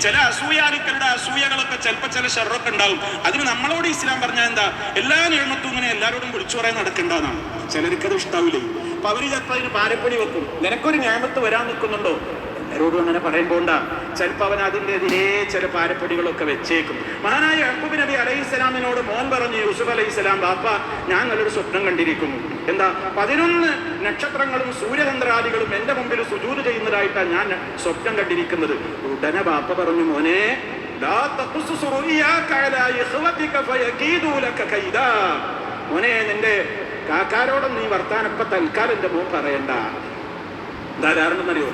ചില അസൂയാലുക്കളുടെ അസൂയകളൊക്കെ ചിലപ്പോൾ ചില ഷെറൊക്കെ ഉണ്ടാവും. അതിന് നമ്മളോട് ഇസ്ലാം പറഞ്ഞാൽ എന്താ? എല്ലാ നിയമത്തും ഇങ്ങനെ എല്ലാവരോടും വിളിച്ചു പറയാൻ നടക്കേണ്ടതാണ് ചിലർക്ക് അത് ഇഷ്ടാവില്ലേ? അപ്പൊ അവർ ചിലപ്പോൾ അതിന് പാരപ്പൊടി വെക്കും നിനക്കൊരു നിയമത്ത് വരാൻ നിൽക്കുന്നുണ്ടോ? എല്ലാവരോടും അങ്ങനെ പറയുമ്പോണ്ട ചിലപ്പോൾ അവൻ അതിന്റെ എതിരെ ചില പാരപ്പൊടികളൊക്കെ വെച്ചേക്കും. മഹാനായ അഹബൂബ് നബി അലൈഹി സ്വലാമിനോട് മോൻ പറഞ്ഞു യൂസുഫ് അലൈഹി സ്വലാം ബാപ്പ ഞാൻ നല്ലൊരു സ്വപ്നം കണ്ടിരിക്കുന്നു. എന്താ? പതിനൊന്ന് നക്ഷത്രങ്ങളും സൂര്യചന്ദ്രാദികളും എന്റെ മുമ്പിൽ സുജൂത് ചെയ്യുന്നതായിട്ടാണ് ഞാൻ സ്വപ്നം കണ്ടിരിക്കുന്നത്. ഉടനെ ബാപ്പ പറഞ്ഞു മോനെ. മോനെ നിന്റെ കാക്കാരോടൊന്നും നീ വർത്താനപ്പ തൽക്കാലം എന്റെ മോൻ പറയണ്ട. കാരണം അറിയോ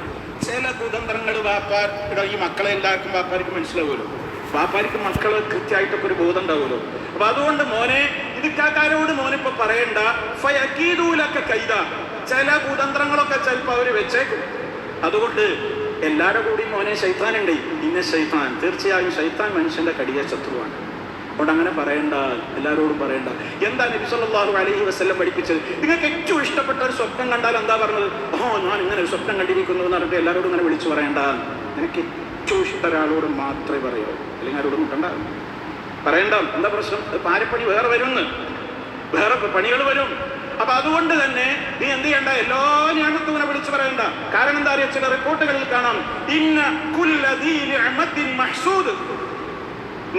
ചില കുതന്ത്രങ്ങൾ വാപ്പാരുടെ ഈ മക്കളെ എല്ലാവർക്കും വാപ്പാർക്ക് മനസ്സിലാവുമല്ലോ. വാപ്പാർക്ക് മക്കൾ കൃത്യമായിട്ടൊക്കെ ഒരു ബോധം ഉണ്ടാവുമല്ലോ. അപ്പൊ അതുകൊണ്ട് മോനെ ഇത് കാക്കാരോട് മോനിപ്പോ പറയണ്ട. ഫയക്കീതൂലൊക്കെ കൈത ചില കുതന്ത്രങ്ങളൊക്കെ ചിലപ്പോ അവർ വെച്ചേക്കും. അതുകൊണ്ട് എല്ലാവരുടെ കൂടി മോനെ ശൈത്താൻ ഉണ്ട് ഇന്ന ശൈത്താൻ. തീർച്ചയായും ശൈത്താൻ മനുഷ്യന്റെ കടിയ ശത്രുവാണ് അതുകൊണ്ട് അങ്ങനെ പറയണ്ട എല്ലാവരോടും പറയണ്ട. എന്താ നബി സല്ലല്ലാഹു അലൈഹി വസല്ലം പഠിപ്പിച്ചത്? നിങ്ങൾക്ക് ഏറ്റവും ഇഷ്ടപ്പെട്ട ഒരു സ്വപ്നം കണ്ടാൽ എന്താ പറഞ്ഞത്? ഓ ഞാൻ ഇങ്ങനെ ഒരു സ്വപ്നം കണ്ടിരിക്കുന്നു എന്ന് പറഞ്ഞിട്ട് എല്ലാവരോടും ഇങ്ങനെ വിളിച്ചു പറയണ്ട. നിനക്ക് ഏറ്റവും ഇഷ്ട ഒരാളോട് മാത്രമേ പറയൂ. അല്ലെങ്കിൽ ആരോടും മുട്ടണ്ട. പറയണ്ട. എന്താ പ്രശ്നം? പാരപ്പണി വേറെ വരുമെന്ന് വേറെ പണികൾ വരും. അപ്പൊ അതുകൊണ്ട് തന്നെ നീ എന്ത് ചെയ്യണ്ട? എല്ലാ ഞാനത്തും ഇങ്ങനെ വിളിച്ചു പറയണ്ട. കാരണം എന്താ അറിയാ? ചില റിപ്പോർട്ടുകളിൽ കാണാം. ഇന്ന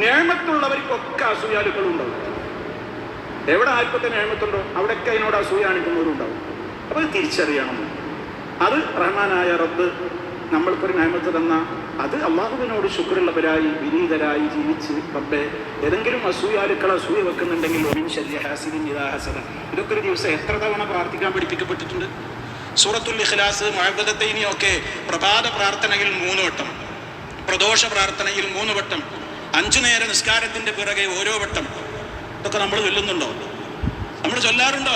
നേമത്തുള്ളവർക്കൊക്കെ അസൂയാലുക്കൾ ഉണ്ടാവും എവിടെ ആർക്കൊക്കെ നേമത്തുണ്ടോ അവിടെയൊക്കെ അതിനോട് അസൂയ കാണിക്കുന്നവരും ഉണ്ടാവും അപ്പൊ അത് തിരിച്ചറിയണം. അത് റഹ്മാനായ റബ്ബ് നമ്മൾക്കൊരു നേമത്ത് തന്ന അത് അള്ളാഹുവിനോട് ശുക്രുള്ളവരായി വിനീതരായി ജീവിച്ച് റബ്ബെ ഏതെങ്കിലും അസൂയാലുക്കൾ അസൂയ വെക്കുന്നുണ്ടെങ്കിൽ. ഇതൊക്കെ ഒരു ദിവസം എത്ര തവണ പ്രാർത്ഥിക്കാൻ പഠിപ്പിക്കപ്പെട്ടിട്ടുണ്ട്? സൂറത്തുൽ ഇഖ്ലാസ് മുഅവ്വദത്തൈനി ഒക്കെ പ്രഭാത പ്രാർത്ഥനയിൽ മൂന്ന് വട്ടം പ്രദോഷ പ്രാർത്ഥനയിൽ മൂന്ന് വട്ടം അഞ്ചു നേര നിസ്കാരത്തിന്റെ പിറകെ ഓരോ വട്ടം. ഇതൊക്കെ നമ്മൾ ചൊല്ലുന്നുണ്ടോ? നമ്മൾ ചൊല്ലാറുണ്ടോ?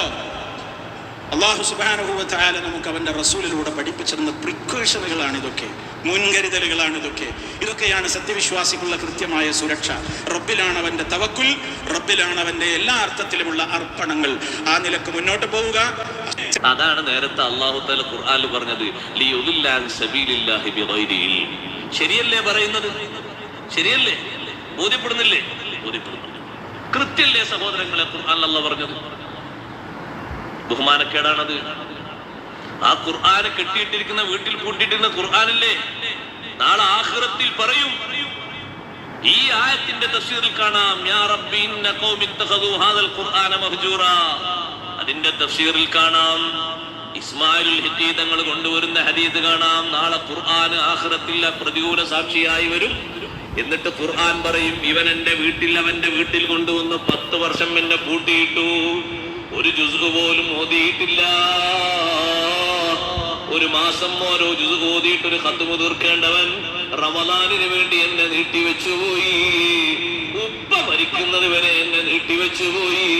അള്ളാഹു സുബാനുഭവത്തായാലും നമുക്ക് അവന്റെ റസൂലിലൂടെ പഠിപ്പിച്ചിരുന്ന പ്രിക്കോഷനുകളാണ് ഇതൊക്കെ. മുൻകരുതലുകളാണ് ഇതൊക്കെ ഇതൊക്കെയാണ് സത്യവിശ്വാസികളുടെ കൃത്യമായ സുരക്ഷ. റബ്ബിലാണ് അവന്റെ തവക്കുൽ റബ്ബിലാണ് അവന്റെ എല്ലാ അർത്ഥത്തിലുമുള്ള അർപ്പണങ്ങൾ. ആ നിലയ്ക്ക് മുന്നോട്ട് പോവുക. അതാണ് നേരത്തെ അള്ളാഹു താല ഖുർആനിൽ പറഞ്ഞത്. ശരിയല്ലേ പറയുന്നത്? ശരിയല്ലേ? ബോധ്യപ്പെടുന്നില്ലേ? കൃത്യല്ലേ സഹോദരങ്ങളെ ഖുർആാനല്ല പറഞ്ഞത്? ബഹുമാനക്കേടാണത്. ആ ഖുർആാനെ കെട്ടിയിട്ടിരിക്കുന്ന വീട്ടിൽ പൂട്ടിയിട്ടിരുന്ന ഖുർആാനല്ലേ? നാളെ ആഹ്റത്തിൽ പറയും. ഈ ആയത്തിന്റെ തഫ്സീറിൽ കാണാം. യാ ഹാദൽ ഖുർആന അതിന്റെ തഫ്സീറിൽ കാണാം. ഹിത്തി തങ്ങൾ കൊണ്ടുവരുന്ന ഹദീസ് കാണാം. നാളെ ഖുർആൻ ആഖിറത്തിൽ പ്രതികൂല സാക്ഷിയായി വരും. എന്നിട്ട് ഖുർആൻ പറയും ഇവൻ എന്റെ വീട്ടിൽ അവന്റെ വീട്ടിൽ കൊണ്ടുവന്ന് പത്ത് വർഷം എന്നെ പൂട്ടിയിട്ടു. ഒരു ജുസ് പോലും ഓതിയിട്ടില്ല. ഒരു മാസം ഓരോ ജുസ് ഓതിയിട്ട് ഒരു കത്ത് മുതിർക്കേണ്ടവൻ റമദാനിന് വേണ്ടി എന്നെ നീട്ടിവെച്ചു പോയി. ഉപ്പ മരിക്കുന്നത് വരെ എന്നെ നീട്ടിവെച്ചു പോയി.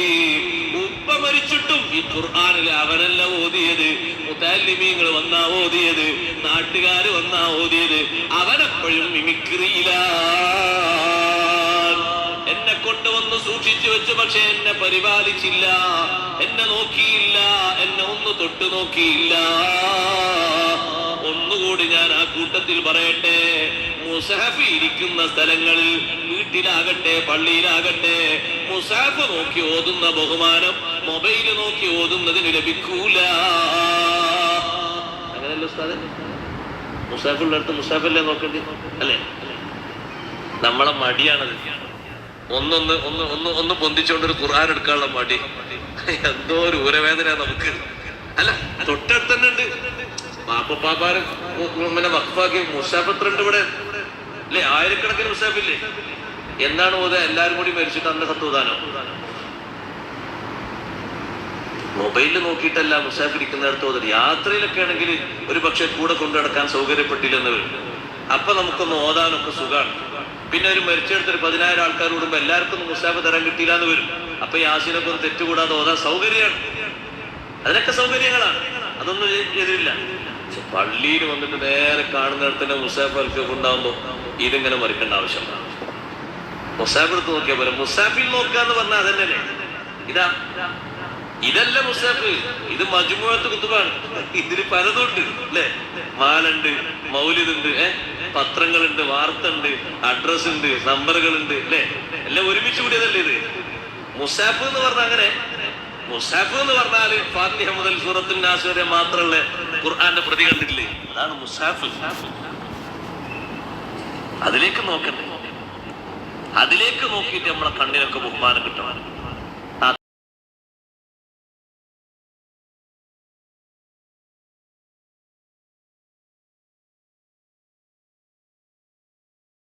ഉപ്പ മരിച്ചിട്ടും ഈ ഖുർആാനിൽ അവനല്ല ഓതിയത്. മുത്താലിമീങ്ങൾ വന്നാ ഓതിയത്. നാട്ടുകാർ വന്നാ ഓതിയത്. അവനെപ്പോഴും മിമിക്രിയില എന്നെ കൊണ്ടുവന്ന് സൂക്ഷിച്ചു വെച്ചു പക്ഷെ എന്നെ പരിപാലിച്ചില്ല. എന്നെ നോക്കിയില്ല. എന്നെ ഒന്ന് തൊട്ടു നോക്കിയില്ല. ഒന്നുകൂടി ഞാൻ ആ കൂട്ടത്തിൽ പറയട്ടെ. മുസാഫി ഇരിക്കുന്ന സ്ഥലങ്ങളിൽ വീട്ടിലാകട്ടെ പള്ളിയിലാകട്ടെ. മുസാഫ് നോക്കി ഓതുന്ന ബഹുമാനം മൊബൈൽ നോക്കി ഓതുന്നതിന് ലഭിക്കൂല. അങ്ങനെയല്ല ഉസ്താദെ? മുസാഫിന്റെ അടുത്ത് മുസാഫല്ലേ നോക്കേണ്ടി. അല്ലേ? നമ്മളെ മടിയാണത്. ഒന്നൊന്ന് ഒന്ന് ഒന്ന് ഒന്ന് പൊന്തിച്ചുകൊണ്ട് ഒരു ഖുർആൻ എടുക്കാനുള്ള മടി. എന്തോ ഒരു ഊരവേദന നമുക്ക്. അല്ല തൊട്ടടുത്ത് തന്നെ ഉണ്ട്. പാപ്പാപ്പാര് പിന്നെ വഖഫാക്കി മുസാഫ് എത്ര ഉണ്ട് ഇവിടെ. അല്ലേ? ആയിരക്കണക്കിന് മുസാഫില്ലേ എന്താണ് ഓതുക എല്ലാരും കൂടി മരിച്ചിട്ട് അന്ന് കത്തുതാനോ മൊബൈലിൽ നോക്കിയിട്ടല്ല മുസാഫിർ ഇരിക്കുന്നിടത്ത് ഓതൽ യാത്രയിലൊക്കെ ആണെങ്കിൽ ഒരു പക്ഷെ കൂടെ കൊണ്ടു നടക്കാൻ സൗകര്യപ്പെട്ടില്ലെന്ന് വരും. അപ്പൊ നമുക്കൊന്ന് ഓതാനൊക്കെ സുഖമാണ് പിന്നെ ഒരു മരിച്ചെടുത്ത് ഒരു പതിനായിരം ആൾക്കാർ കൂടുമ്പോ എല്ലാവർക്കും മുസാഫ് തരാൻ കിട്ടിയില്ല എന്ന് വരും. അപ്പൊ യാസിനൊക്കെ ഒന്ന് തെറ്റുകൂടാതെ ഓതാൻ സൗകര്യമാണ്. അതിനൊക്കെ സൗകര്യങ്ങളാണ്. അതൊന്നും എതിരില്ല. പള്ളിയിൽ വന്നിട്ട് നേരെ കാണുന്നിടത്ത് തന്നെ മുസാഫ് ഉണ്ടാകുമ്പോൾ ഉണ്ടാകുമ്പോ ഇതിങ്ങനെ മറിക്കേണ്ട ആവശ്യമാണ്. മുസാഫ് എടുത്ത് നോക്കിയാൽ പോലെ മുസാഫിൽ നോക്കുക എന്ന് പറഞ്ഞാൽ അതന്നെ ഇതാ. ഇതല്ല മുസാഫ് ഇത് മജുമുഴത്ത് കുത്തുബാണ്. ഇതിന് പലതുണ്ട് അല്ലേ? മാലുണ്ട് മൗലിദുണ്ട് ഏ? പത്രങ്ങളുണ്ട് വാർത്ത ഉണ്ട് അഡ്രസ് ഉണ്ട് നമ്പറുകളുണ്ട് അല്ലേ? എല്ലാം ഒരുമിച്ച് കൂടിയതല്ലേ ഇത്? മുസാഫ് എന്ന് പറഞ്ഞാൽ അങ്ങനെ. മുസാഫ് എന്ന് പറഞ്ഞാൽ ഫാത്തിഹ മുതൽ സൂറത്തുൽ നാസ് വരെ മാത്രമുള്ള ഖുർആന്റെ പ്രതി കണ്ടിട്ടില്ലേ? അതാണ് മുസാഫ്. അതിലേക്ക് നോക്കണ്ടേ അതിലേക്ക് നോക്കിയിട്ട് നമ്മളെ കണ്ണിനൊക്കെ ബഹുമാനം കിട്ടണം.